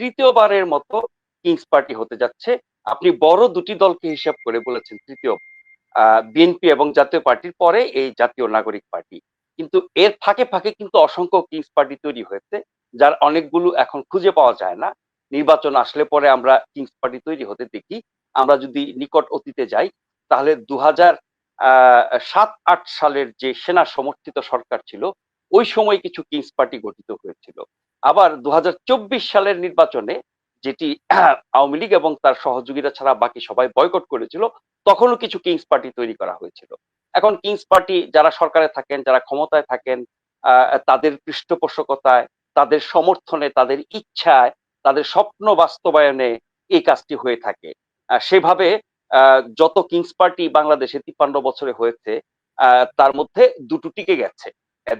তৃতীয়বারের মতো Kings party হতে যাচ্ছে। আপনি বড় দুটি দলকে হিসাব করে বলেছেন তৃতীয় বিএনপি এবং জাতীয় পার্টির পরে এই জাতীয় নাগরিক পার্টি। কিন্তু এর ফাঁকে ফাঁকে কিন্তু অসংখ্য কিংস পার্টি তৈরি হয়েছে, যার অনেকগুলো এখন খুঁজে পাওয়া যায় না। নির্বাচন আসলে পরে আমরা কিংস পার্টি তৈরি হতে দেখি। আমরা যদি নিকট অতীতে যাই, তাহলে দু সাত আট সালের যে সেনা সমর্থিত সরকার ছিল ওই সময় কিছু কিংস পার্টি গঠিত হয়েছিল। আবার দু হাজার চব্বিশ সালের নির্বাচনে যেটি আওয়ামী লীগ এবং তার সহযোগীরা ছাড়া বাকি সবাই বয়কট করেছিল, তখনও কিছু কিংস পার্টি তৈরি করা হয়েছিল। এখন কিংস পার্টি যারা সরকারে থাকেন, যারা ক্ষমতায় থাকেন তাদের পৃষ্ঠপোষকতায়, তাদের সমর্থনে, তাদের ইচ্ছায়, তাদের স্বপ্ন বাস্তবায়নে এই কাজটি হয়ে থাকে। সেভাবে যত কিংস পার্টি বাংলাদেশে তিপ্পান্ন বছরে হয়েছে তার মধ্যে দুটো টিকে গেছে।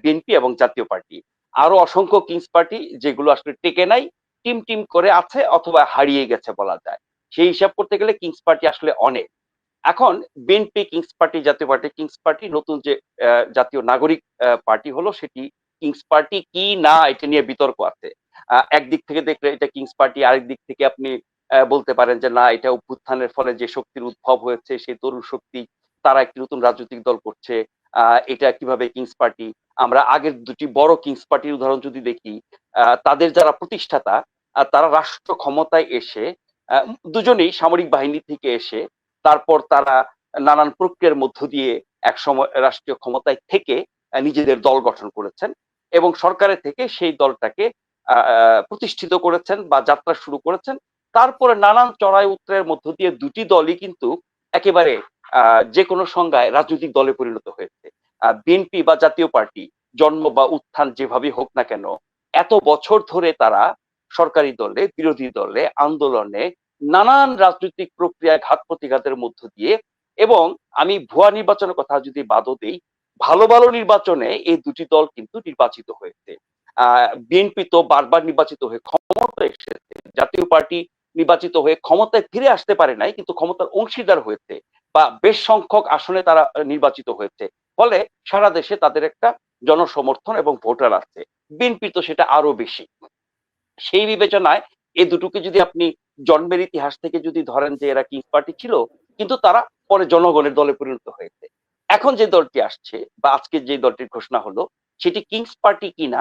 বিএনপি এবং জাতীয় পার্টি। আরও অসংখ্য কিংস পার্টি যেগুলো আসলে টেকে নাই, টিম টিম করে আছে অথবা হারিয়ে গেছে বলা যায়। সেই হিসাব করতে গেলে কিংস পার্টি আসলে অনেক। এখন BNP kings party Jatiya party kings party নতুন যে জাতীয় নাগরিক পার্টি হলো সেটি কিংস পার্টি কি না এটা নিয়ে বিতর্ক আছে। একদিক থেকে দেখলে এটা কিংস পার্টি আরেক দিক থেকে আপনি বলতে পারেন যে না, এটা অভ্যুত্থানের ফলে যে শক্তির উদ্ভব হয়েছে সেই তরুণ শক্তি তারা একটি নতুন রাজনৈতিক দল করছে এটা কীভাবে কিংস পার্টি আমরা আগের দুটি বড় কিংস পার্টির উদাহরণ যদি দেখি তাদের যারা প্রতিষ্ঠাতা তারা রাষ্ট্র ক্ষমতায় এসে দুজনেই সামরিক বাহিনী থেকে এসে, তারপর তারা নানান প্রক্রিয়ার মধ্য দিয়ে এক সময় রাষ্ট্রীয় ক্ষমতায় থেকে নিজেদের দল গঠন করেছেন এবং সরকারের থেকে সেই দলটাকে প্রতিষ্ঠিত করেছেন বা যাত্রা শুরু করেছেন। তারপরে নানান চড়াই উত্তরের মধ্য দিয়ে দুটি দলই কিন্তু একেবারে যে কোনো সংজ্ঞায় রাজনৈতিক দলে পরিণত হয়েছে। বিএনপি বা জাতীয় পার্টি, জন্ম বা উত্থান যেভাবে হোক না কেন, এত বছর ধরে তারা সরকারি দলে, বিরোধী দলে, আন্দোলনে নানান রাজনৈতিক প্রক্রিয়ায় ঘাত প্রতিঘাতের মধ্য দিয়ে এবং আমি ভুয়া নির্বাচনের কথা যদি বাদও দিই, ভালো ভালো নির্বাচনে এই দুটি দল কিন্তু নির্বাচিত হয়েছে। বিএনপি তো বারবার নির্বাচিত হয়ে ক্ষমতা এসেছে, জাতীয় পার্টি নির্বাচিত হয়ে ক্ষমতায় ফিরে আসতে পারে নাই, কিন্তু ক্ষমতার অংশীদার হয়েছে। বা বেশ সংখ্যক আসনে তারা নির্বাচিত হয়েছে। ফলে সারা দেশে তাদের একটা জনসমর্থন এবং ভোটার আছে। বিএনপি তো সেটা আরও বেশি। সেই বিবেচনায় এই দুটোকে যদি আপনি জন্মের ইতিহাস থেকে যদি ধরেন যে এরা কিংস পার্টি ছিল, কিন্তু তারা পরে জনগণের দলে পরিণত হয়েছে। এখন যে দলটি আসছে বা আজকে যে দলটির ঘোষণা হলো, সেটি কিংস পার্টি কিনা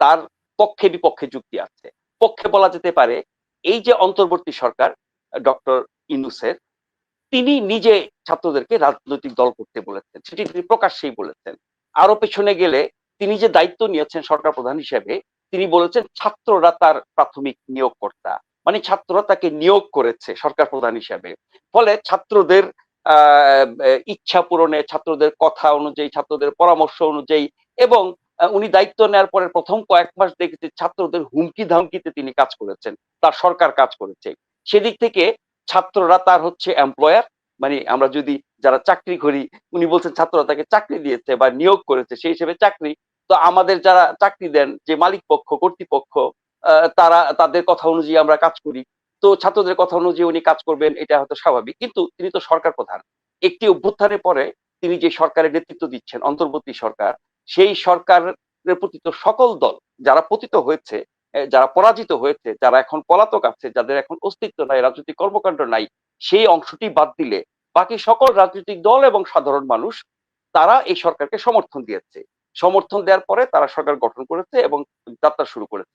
তার পক্ষে বিপক্ষে যুক্তি আছে। পক্ষে বলা যেতে পারে, এই যে অন্তর্বর্তী সরকার ডক্টর ইনুসের তিনি নিজে ছাত্রদেরকে রাজনৈতিক দল করতে বলেছেন, সেটি তিনি প্রকাশ্যেই বলেছেন। আরও পেছনে গেলে তিনি যে দায়িত্ব নিয়েছেন সরকার প্রধান হিসেবে, তিনি বলেছেন ছাত্ররা তার প্রাথমিক নিয়োগকর্তা মানে ছাত্ররা তাকে নিয়োগ করেছে সরকার প্রধান হিসেবে। ফলে ছাত্রদের ইচ্ছা পূরণে, ছাত্রদের কথা অনুযায়ী, ছাত্রদের পরামর্শ অনুযায়ী এবং উনি দায়িত্ব নেওয়ার পরে প্রথম কয়েক মাস দেখেছি ছাত্রদের হুমকি ধামকিতে তিনি কাজ করেছেন, তার সরকার কাজ করেছে। সেদিক থেকে ছাত্ররা তার হচ্ছে এমপ্লয়ার মানে আমরা যদি যারা চাকরি করি, উনি বলছেন ছাত্ররা তাকে চাকরি দিয়েছে বা নিয়োগ করেছে, সেই হিসেবে চাকরি। তো আমাদের যারা চাকরি দেন, যে মালিক পক্ষ, কর্তৃপক্ষ তারা, তাদের কথা অনুযায়ী আমরা কাজ করি। তো ছাত্রদের কথা অনুযায়ী উনি কাজ করবেন, এটা হয়তো স্বাভাবিক। কিন্তু তিনি তো সরকার প্রধান। একটি অভ্যুত্থানের পরে তিনি যে সরকারের নেতৃত্ব দিচ্ছেন, অন্তর্বর্তী সরকার, সেই সরকারের প্রতি তো সকল দল, যারা পতিত হয়েছে যারা পরাজিত হয়েছে, যারা এখন পলাতক আছে, যাদের এখন অস্তিত্ব নাই, রাজনৈতিক কর্মকাণ্ড নাই, সেই অংশটি বাদ দিলে বাকি সকল রাজনৈতিক দল এবং সাধারণ মানুষ, তারা এই সরকারকে সমর্থন দিয়েছে। সমর্থন দেওয়ার পরে তারা সরকার গঠন করেছে এবং যাত্রা শুরু করেছে।